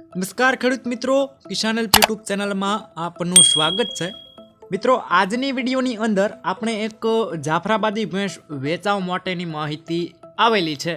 નમસ્કાર ખેડૂત મિત્રો કિસાનલ યુટ્યુબ ચેનલમાં આપનું સ્વાગત છે. મિત્રો, આજની વિડીયોની અંદર આપણે એક જાફરાબાદી ભેંસ વેચાવ માટેની માહિતી આવેલી છે.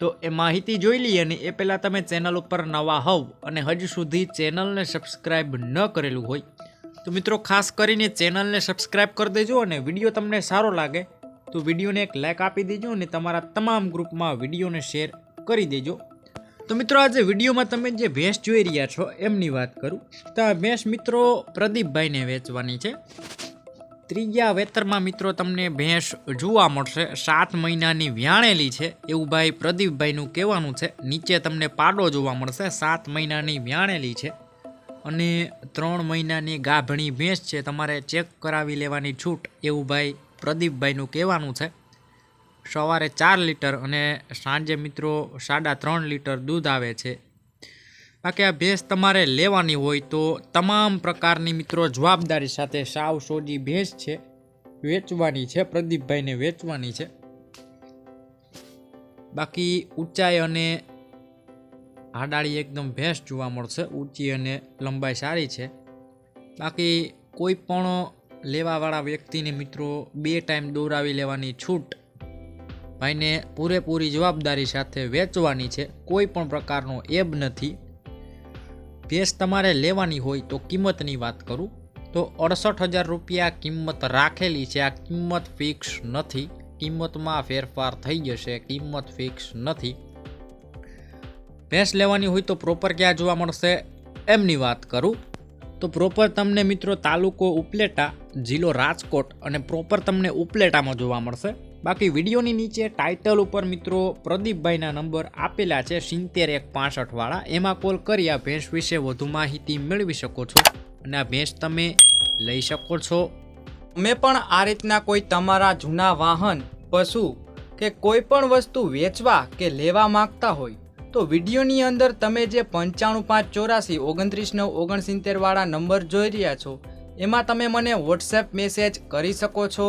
તો એ માહિતી જોઈ લઈએ અને એ પહેલાં તમે ચેનલ ઉપર નવા હોવ અને હજુ સુધી ચેનલને સબસ્ક્રાઈબ ન કરેલું હોય, તો મિત્રો ખાસ કરીને ચેનલને સબસ્ક્રાઈબ કરી દેજો અને વીડિયો તમને સારો લાગે, તો વિડીયોને એક લાઇક આપી દેજો અને તમારા તમામ ગ્રુપમાં વિડીયોને શેર કરી દેજો. તો મિત્રો આજે વિડીયોમાં તમે જે ભેંસ જોઈ રહ્યા છો, એમની વાત કરું. તો આ ભેંસ મિત્રો પ્રદીપભાઈને વેચવાની છે. ત્રીજા વેતરમાં મિત્રો તમને ભેંસ જોવા મળશે. સાત મહિનાની વ્યાણેલી છે. એવું ભાઈ પ્રદીપભાઈનું કહેવાનું છે. નીચે તમને પાડો જોવા મળશે. સાત મહિનાની વ્યાણેલી છે. અને ત્રણ મહિનાની ગાભણી ભેંસ છે. તમારે ચેક કરાવી લેવાની છૂટ. એવું ભાઈ પ્રદીપભાઈનું કહેવાનું છે. સવારે ચાર લીટર અને સાંજે મિત્રો સાડા ત્રણ લીટર દૂધ આવે છે. બાકી આ ભેંસ તમારે લેવાની હોય તો તમામ પ્રકારની મિત્રો જવાબદારી સાથે સાવ સોજી ભેંસ છે. વેચવાની છે, પ્રદીપભાઈને વેચવાની છે. બાકી ઊંચાઈ અને હાડાળી એકદમ ભેંસ જોવા મળશે. ઊંચી અને લંબાઈ સારી છે. બાકી કોઈ પણ લેવાવાળા વ્યક્તિને મિત્રો બે ટાઈમ દોરાવી લેવાની છૂટ ભાઈને પૂરેપૂરી જવાબદારી સાથે વેચવાની છે, કોઈ પણ પ્રકારનો એબ નથી. ભેંસ તમારે લેવાની હોય તો કિંમતની વાત કરું. તો અડસઠ હજાર રૂપિયા કિંમત રાખેલી છે, આ કિંમત ફિક્સ નથી. કિંમતમાં ફેરફાર થઈ જશે, કિંમત ફિક્સ નથી. ભેંસ લેવાની હોય તો પ્રોપર ક્યાં જોવા મળશે, એમની વાત કરું. તો પ્રોપર તમને મિત્રો તાલુકો ઉપલેટા, જિલ્લો રાજકોટ અને પ્રોપર તમને ઉપલેટામાં જોવા મળશે. બાકી વિડીયોની નીચે ટાઇટલ ઉપર મિત્રો પ્રદીપભાઈના નંબર આપેલા છે સિત્તેર એક પાસઠવાળા એમાં કોલ કરી આ ભેંસ વિશે વધુ માહિતી મેળવી શકો છો અને આ ભેંસ તમે લઈ શકો છો. તમે પણ આ રીતના કોઈ તમારા જૂના વાહન, પશુ કે કોઈ પણ વસ્તુ વેચવા કે લેવા માંગતા હોય, તો વિડીયોની અંદર તમે જે પંચાણું પાંચ ચોરાસી ઓગણત્રીસ નવ ઓગણસિત્તેરવાળા નંબર જોઈ રહ્યા છો, એમાં તમે મને વોટ્સએપ મેસેજ કરી શકો છો.